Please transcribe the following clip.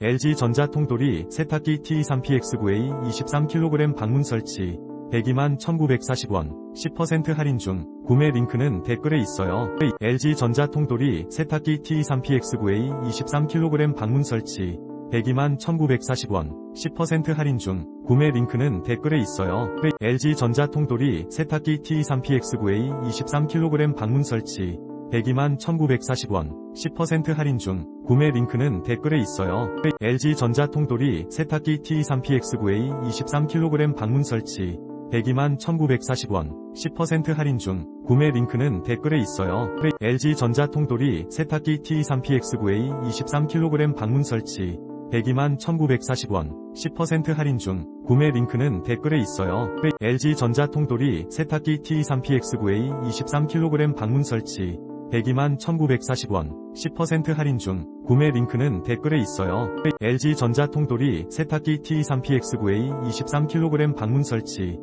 LG전자 통돌이 세탁기 T3PX9A 23kg 방문 설치 102만 1940원 10% 할인 중 구매 링크는 댓글에 있어요. LG전자 통돌이 세탁기 T3PX9A 23kg 방문 설치 102만 1940원 10% 할인 중 구매 링크는 댓글에 있어요. LG전자 통돌이 세탁기 T3PX9A 23kg 방문 설치 102만 1940원 10% 할인 중 구매 링크는 댓글에 있어요. LG전자 통돌이 세탁기 T3PX9A 23kg 방문 설치 102만 1940원 10% 할인 중 구매 링크는 댓글에 있어요. LG전자 통돌이 세탁기 T3PX9A 23kg 방문 설치 102만 1940원 10% 할인 중 구매 링크는 댓글에 있어요. LG전자 통돌이 세탁기 T3PX9A 23kg 방문 설치 102만 1940원 10% 할인 중 구매 링크는 댓글에 있어요. LG전자 통돌이 세탁기 T3PX9A 23kg 방문 설치